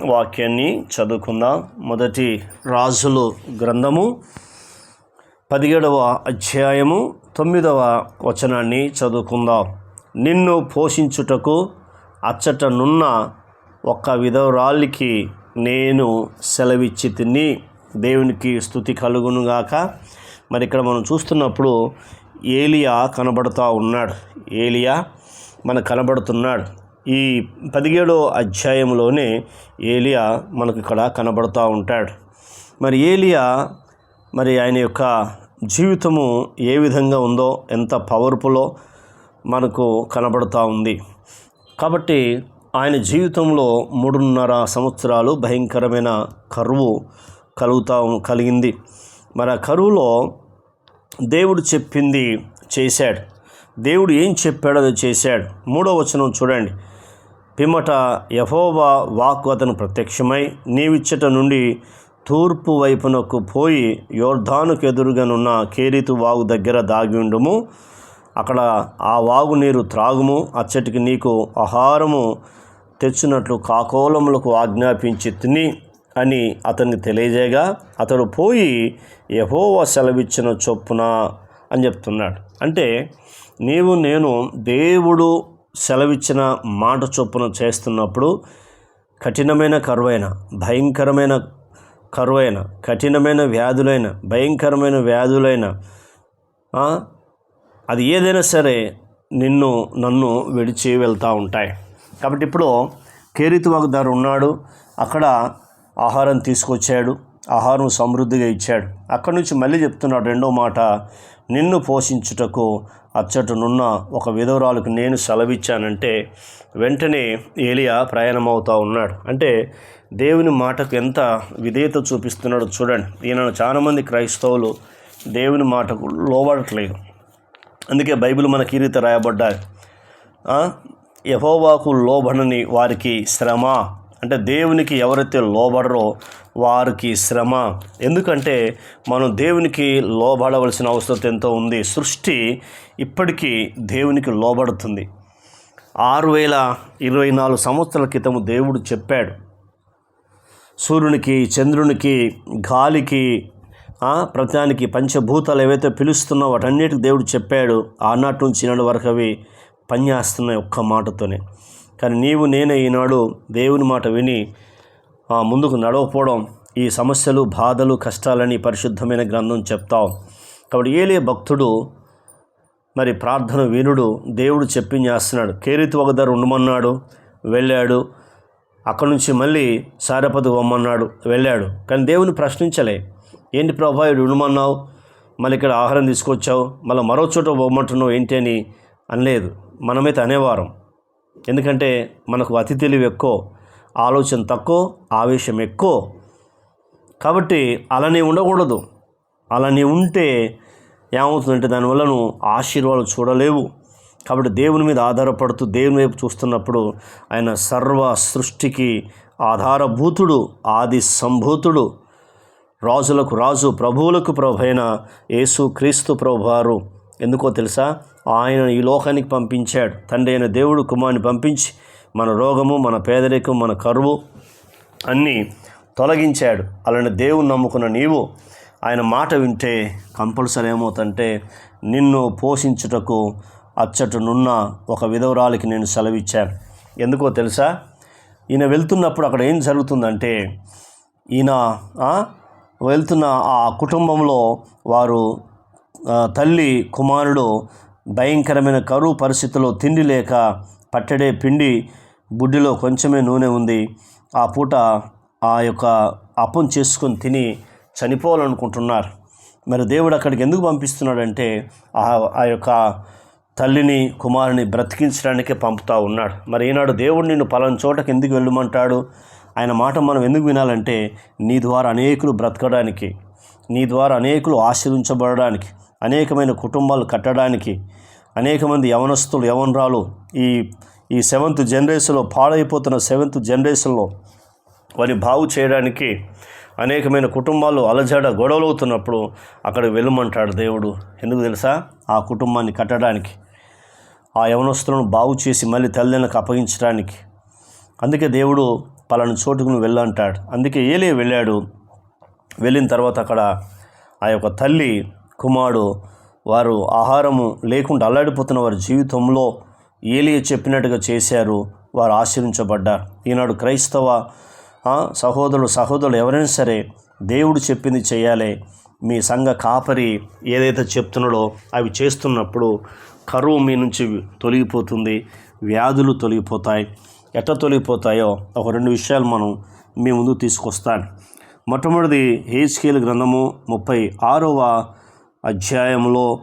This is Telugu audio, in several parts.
వాక్యాన్ని చదువుకుందాం. మొదటి రాజులు గ్రంథము పదిహేడవ అధ్యాయము తొమ్మిదవ వచనాన్ని చదువుకుందాం. నిన్ను పోషించుటకు అచ్చటనున్న ఒక్క విధవరాలికి నేను సెలవిచ్చి తిని దేవునికి స్థుతి కలుగునుగాక మరి ఇక్కడ మనం చూస్తున్నప్పుడు ఏలియా కనబడుతూ ఉన్నాడు. ఏలియా మనకు కనబడుతున్నాడు. ఈ పదిహేడో అధ్యాయంలోనే ఏలియా మనకు ఇక్కడ కనబడుతూ ఉంటాడు. మరి ఏలియా మరి ఆయన యొక్క జీవితము ఏ విధంగా ఉందో ఎంత పవర్ఫుల్లో మనకు కనబడుతూ ఉంది. కాబట్టి ఆయన జీవితంలో మూడున్నర సంవత్సరాలు భయంకరమైన కరువు కలుగుతా కలిగింది. మరి ఆ కరువులో దేవుడు చెప్పింది చేశాడు. దేవుడు ఏం చెప్పాడో అది చేశాడు. మూడో వచనం చూడండి. పిమ్మట యహోవా వాక్కు అతను ప్రత్యక్షమై నీవిచ్చట నుండి తూర్పు వైపునకు పోయి యోర్ధానుకు ఎదురుగానున్న కేరీతు వాగు దగ్గర దాగి ఉండుము. అక్కడ ఆ వాగు నీరు త్రాగుము. అచ్చటికి నీకు ఆహారము తెచ్చినట్లు కాకోలములకు ఆజ్ఞాపించి తిని అని అతనికి తెలియజేయగా అతడు పోయి యహోవా సెలవిచ్చిన చొప్పున అని చెప్తున్నాడు. అంటే నీవు నేను దేవుడు సెలవిచ్చిన మాట చొప్పున చేస్తున్నప్పుడు కఠినమైన కరువైన భయంకరమైన కరువైన కఠినమైన వ్యాధులైన భయంకరమైన వ్యాధులైన అది ఏదైనా సరే నిన్ను నన్ను విడిచి వెళ్తూ ఉంటాయి. కాబట్టి ఇప్పుడు కేరితు వాగ్దారు ఉన్నాడు. అక్కడ ఆహారం తీసుకొచ్చాడు. ఆహారం సమృద్ధిగా ఇచ్చాడు. అక్కడి నుంచి మళ్ళీ చెప్తున్నాడు రెండో మాట నిన్ను పోషించుటకు అచ్చటనున్న ఒక విధవరాలకు నేను సెలవిచ్చానంటే వెంటనే ఏలియా ప్రయాణమవుతూ ఉన్నాడు. అంటే దేవుని మాటకు ఎంత విధేయత చూపిస్తున్నాడో చూడండి. ఈయన చాలామంది క్రైస్తవులు దేవుని మాటకు లోబడట్లేదు. అందుకే బైబిల్ మనకి ఈ రీతి రాయబడ్డాయి యహోవాకు లోభనని లోబడని వారికి శ్రమ అంటే దేవునికి ఎవరైతే లోబడరో వారికి శ్రమ. ఎందుకంటే మనం దేవునికి లోబడవలసిన అవసరం ఎంతో ఉంది. సృష్టి ఇప్పటికీ దేవునికి లోబడుతుంది. ఆరు వేల ఇరవై నాలుగు సంవత్సరాల క్రితం దేవుడు చెప్పాడు. సూర్యునికి చంద్రునికి గాలికి ప్రజానికి పంచభూతాలు ఏవైతే పిలుస్తున్నా వాటన్నిటికి దేవుడు చెప్పాడు. ఆనాటి నుంచి ఈనాడు వరకు అవి పనిచేస్తున్నాయి ఒక్క మాటతోనే. కానీ నీవు నేనే ఈనాడు దేవుని మాట విని ముందుకు నడవపోవడం ఈ సమస్యలు బాధలు కష్టాలని పరిశుద్ధమైన గ్రంథం చెప్తాం కాబట్టి ఏలే భక్తుడు మరి ప్రార్థన వీనుడు దేవుడు చెప్పింది చేస్తున్నాడు. కేరితు ఒక ధర ఉండమన్నాడు వెళ్ళాడు. అక్కడి నుంచి మళ్ళీ సారపతి బొమ్మన్నాడు వెళ్ళాడు. కానీ దేవుని ప్రశ్నించలే. ఏంటి ప్రభా ఇడు ఉండమన్నావు? మళ్ళీ ఇక్కడ ఆహారం తీసుకొచ్చావు. మళ్ళీ మరో చోట పోమంటున్నావు ఏంటి అని అనలేదు. మనమైతే అనేవారం. ఎందుకంటే మనకు అతి తెలివి ఎక్కువ ఆలోచన తక్కువ ఆవేశం ఎక్కువ. కాబట్టి అలానే ఉండకూడదు. అలానే ఉంటే ఏమవుతుందంటే దానివల్ల నువ్వు ఆశీర్వాదాలు చూడలేవు. కాబట్టి దేవుని మీద ఆధారపడుతూ దేవుని వైపు చూస్తున్నప్పుడు ఆయన సర్వ సృష్టికి ఆధారభూతుడు ఆది సంభూతుడు రాజులకు రాజు ప్రభువులకు ప్రభు అయిన యేసు క్రీస్తు ప్రభువారు. ఎందుకో తెలుసా? ఆయన ఈ లోకానికి పంపించాడు. తండ్రి అయిన దేవుడు కుమారుని పంపించి మన రోగము మన పేదరికం మన కరువు అన్నీ తొలగించాడు. అలానే దేవుని నమ్ముకున్న నీవు ఆయన మాట వింటే కంపల్సరీ ఏమవుతుంటే నిన్ను పోషించుటకు అచ్చటనున్న ఒక విధవరాలికి నేను సెలవిచ్చాను. ఎందుకో తెలుసా? ఈయన వెళ్తున్నప్పుడు అక్కడ ఏం జరుగుతుందంటే ఈయన వెళ్తున్న ఆ కుటుంబంలో వారు తల్లి కుమారుడు భయంకరమైన కరువు పరిస్థితుల్లో తిండి లేక పట్టడే పిండి బుడ్డిలో కొంచెమే నూనె ఉంది. ఆ పూట ఆ యొక్క అప్పం చేసుకొని తిని చనిపోవాలనుకుంటున్నారు. మరి దేవుడు అక్కడికి ఎందుకు పంపిస్తున్నాడంటే ఆ ఆ యొక్క తల్లిని కుమారుని బ్రతికించడానికే పంపుతూ ఉన్నాడు. మరి ఈనాడు దేవుడు నిన్ను పలానా చోటకి ఎందుకు వెళ్ళమంటాడు? ఆయన మాట మనం ఎందుకు వినాలంటే నీ ద్వారా అనేకులు బ్రతకడానికి నీ ద్వారా అనేకులు ఆశీర్వించబడడానికి అనేకమైన కుటుంబాలు కట్టడానికి అనేక మంది యవనస్తులు యవనరాలు ఈ ఈ సెవెంత్ జనరేషన్లో పాడైపోతున్న సెవెంత్ జనరేషన్లో వారిని బాగు చేయడానికి అనేకమైన కుటుంబాలు అలజడ గొడవలు అవుతున్నప్పుడు అక్కడ వెళ్ళమంటాడు దేవుడు. ఎందుకు తెలుసా? ఆ కుటుంబాన్ని కట్టడానికి ఆ యవనస్తులను బాగు చేసి మళ్ళీ తల్లిదండ్రులకు అప్పగించడానికి. అందుకే దేవుడు పలాని చోటుకు నువ్వు వెళ్ళంటాడు. అందుకే ఏలే వెళ్ళాడు. వెళ్ళిన తర్వాత అక్కడ ఆ యొక్క తల్లి కుమారుడు వారు ఆహారము లేకుండా అల్లాడిపోతున్న వారి జీవితంలో ఏలియ చెప్పినట్టుగా చేశారు. వారు ఆశ్రయించబడ్డారు ఈనాడు క్రైస్తవ సహోదరులు సహోదరులు ఎవరైనా సరే దేవుడు చెప్పింది చేయాలి. మీ సంఘ కాపరి ఏదైతే చెప్తున్నాడో అవి చేస్తున్నప్పుడు కరువు మీ నుంచి తొలగిపోతుంది వ్యాధులు తొలగిపోతాయి. ఎట్ట తొలగిపోతాయో ఒక రెండు విషయాలు మనం మీ ముందు తీసుకొస్తాను. మొట్టమొదటిది హేస్కేల్ గ్రంథము ముప్పై ఆరవ అధ్యాయంలో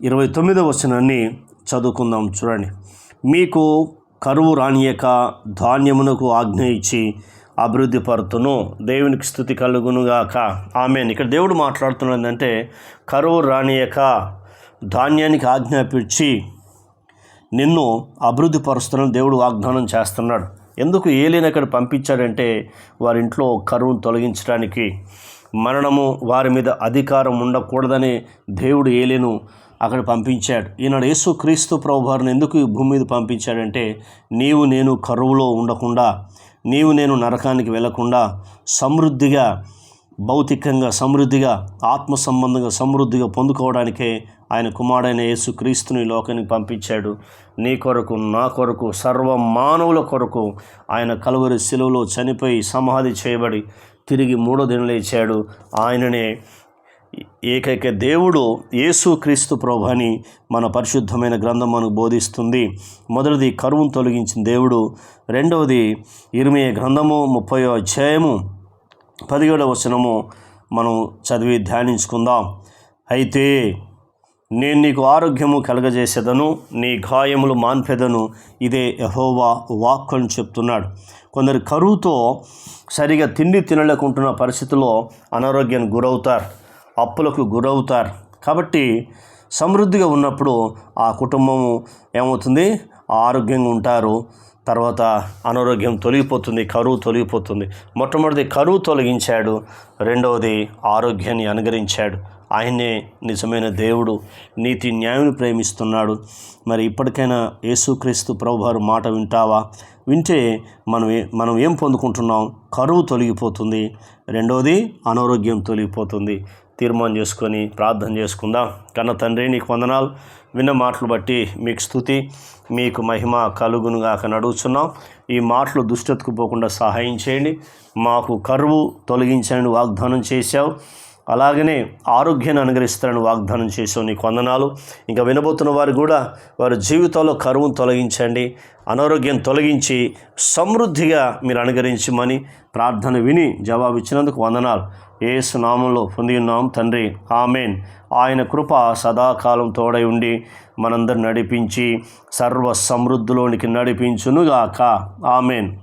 ఇరవై తొమ్మిదవ వచనాన్ని చదువుకుందాం చూడండి. మీకు కరువు రానియక ధాన్యమునకు ఆజ్ఞ ఇచ్చి అభివృద్ధి పరుతును. దేవునికి స్థుతి కలుగునుగాక. ఆమె ఇక్కడ దేవుడు మాట్లాడుతున్నదంటే కరువు రానియక ధాన్యానికి ఆజ్ఞాపించి నిన్ను అభివృద్ధి పరుస్తున్న దేవుడు వాగ్దానం చేస్తున్నాడు. ఎందుకు ఏలిని అక్కడ పంపించాడంటే వారింట్లో కరువును తొలగించడానికి మరణము వారి మీద అధికారం ఉండకూడదని దేవుడు ఏలేను అక్కడ పంపించాడు. ఈనాడు యేసు క్రీస్తు ప్రభువారిని ఎందుకు ఈ భూమి మీద పంపించాడంటే నీవు నేను కరువులో ఉండకుండా నీవు నేను నరకానికి వెళ్ళకుండా సమృద్ధిగా భౌతికంగా సమృద్ధిగా ఆత్మ సంబంధంగా సమృద్ధిగా పొందుకోవడానికే ఆయన కుమారుడైన యేసు క్రీస్తుని లోకానికి పంపించాడు. నీ కొరకు నా కొరకు సర్వ మానవుల కొరకు ఆయన కలువరి శిలువలో చనిపోయి సమాధి చేయబడి తిరిగి మూడో దినం లేచాడు ఆయననే ఏకైక దేవుడు యేసు క్రీస్తు ప్రభు అని మన పరిశుద్ధమైన గ్రంథం మనకు బోధిస్తుంది. మొదటిది కరువును తొలగించిన దేవుడు. రెండవది ఇరిమే గ్రంథము ముప్పై అధ్యాయము పదిహేడవ వచనము మనం చదివి ధ్యానించుకుందాం. అయితే నేను నీకు ఆరోగ్యము కలగజేసేదను నీ గాయములు మాన్పెదను. ఇదే యహోవా వాక్ అని చెప్తున్నాడు. కొందరు కరువుతో సరిగా తిండి తినలేకుంటున్న పరిస్థితుల్లో అనారోగ్యానికి గురవుతారు అప్పులకు గురవుతారు. కాబట్టి సమృద్ధిగా ఉన్నప్పుడు ఆ కుటుంబము ఏమవుతుంది? ఆరోగ్యంగా ఉంటారు. తర్వాత అనారోగ్యం తొలగిపోతుంది కరువు తొలగిపోతుంది. మొట్టమొదటిది కరువు తొలగించాడు రెండవది ఆరోగ్యాన్ని అనుగరించాడు ఆయనే నిజమైన దేవుడు నీతి న్యాయం ప్రేమిస్తున్నాడు. మరి ఇప్పటికైనా యేసుక్రీస్తు ప్రభువారు మాట వింటావా? వింటే మనం మనం ఏం పొందుకుంటున్నాం? కరువు తొలగిపోతుంది. రెండవది అనారోగ్యం తొలగిపోతుంది. తీర్మానం చేసుకొని ప్రార్థన చేసుకుందాం. కన్న తండ్రి నీకు వందనాలు. విన్న మాటలు బట్టి మీకు స్థుతి మీకు మహిమ కలుగునుగాక నడుచున్నాం ఈ మాటలు దుష్టతకు పోకుండా సహాయం చేయండి. మాకు కరువు తొలగించండి వాగ్దానం చేశావు. అలాగనే ఆరోగ్యాన్ని అనుగ్రహిస్తారని వాగ్దానం చేసావు నీకు వందనాలు. ఇంకా వినబోతున్న వారు కూడా వారి జీవితంలో కరువును తొలగించండి అనారోగ్యం తొలగించి సమృద్ధిగా మీరు అనుగరించమని ప్రార్థన విని జవాబు ఇచ్చినందుకు వందనాలు. ఏసు నామంలో పొంది ఉన్నాం తండ్రి. ఆమెన్. ఆయన కృప సదాకాలం తోడై ఉండి మనందరు నడిపించి సర్వ సమృద్ధిలోనికి నడిపించునుగాక. ఆమెన్.